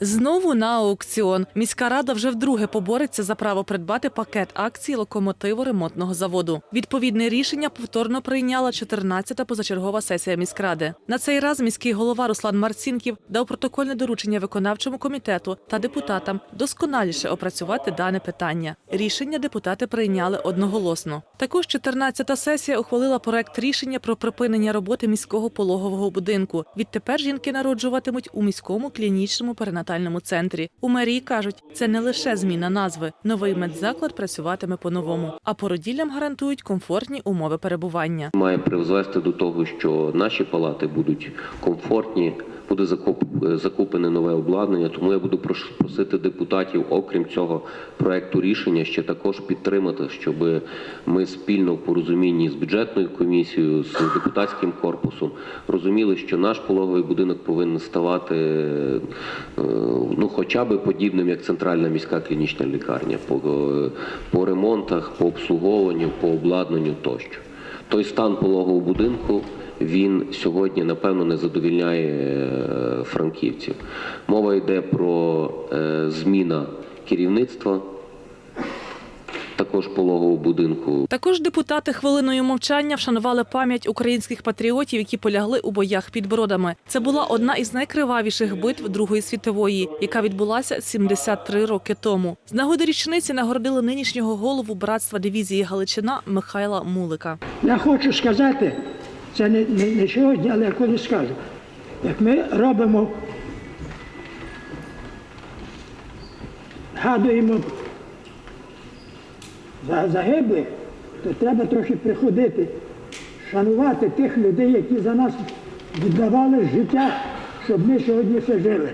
Знову на аукціон. Міська рада вже вдруге побореться за право придбати пакет акцій локомотиву ремонтного заводу. Відповідне рішення повторно прийняла 14-та позачергова сесія міськради. На цей раз міський голова Руслан Марцінків дав протокольне доручення виконавчому комітету та депутатам досконаліше опрацювати дане питання. Рішення депутати прийняли одноголосно. Також 14-та сесія ухвалила проект рішення про припинення роботи міського пологового будинку. Відтепер жінки народжуватимуть у міському клінічному перинатальному центрі. У мерії кажуть, це не лише зміна назви. Новий медзаклад працюватиме по-новому, а породіллям гарантують комфортні умови перебування. має призвести до того, що наші палати будуть комфортні, буде е, закуплене нове обладнання. Тому я буду просити депутатів, окрім цього проекту рішення, ще також підтримати, щоб ми спільно в порозумінні з бюджетною комісією, з депутатським корпусом розуміли, що наш пологовий будинок повинен ставати е, ну, хоча б подібним, як центральна міська клінічна лікарня, по, е, по ремонтах, по обслуговуванню, по обладнанню тощо. Той стан пологового будинку він сьогодні напевно не задовільняє е, франківців. Мова йде про е, зміна керівництва, також пологового будинку. Також депутати хвилиною мовчання вшанували пам'ять українських патріотів, які полягли у боях під Бродами. Це була одна із найкривавіших битв Другої світової, яка відбулася 73 роки тому. З нагоди річниці нагородили нинішнього голову братства дивізії Галичина Михайла Мулика. Я хочу сказати, це не, не, не сьогодні, але я колись скажу. Як ми робимо, згадуємо за загиблих, то треба трохи приходити, шанувати тих людей, які за нас віддавали життя, щоб ми сьогодні ще жили.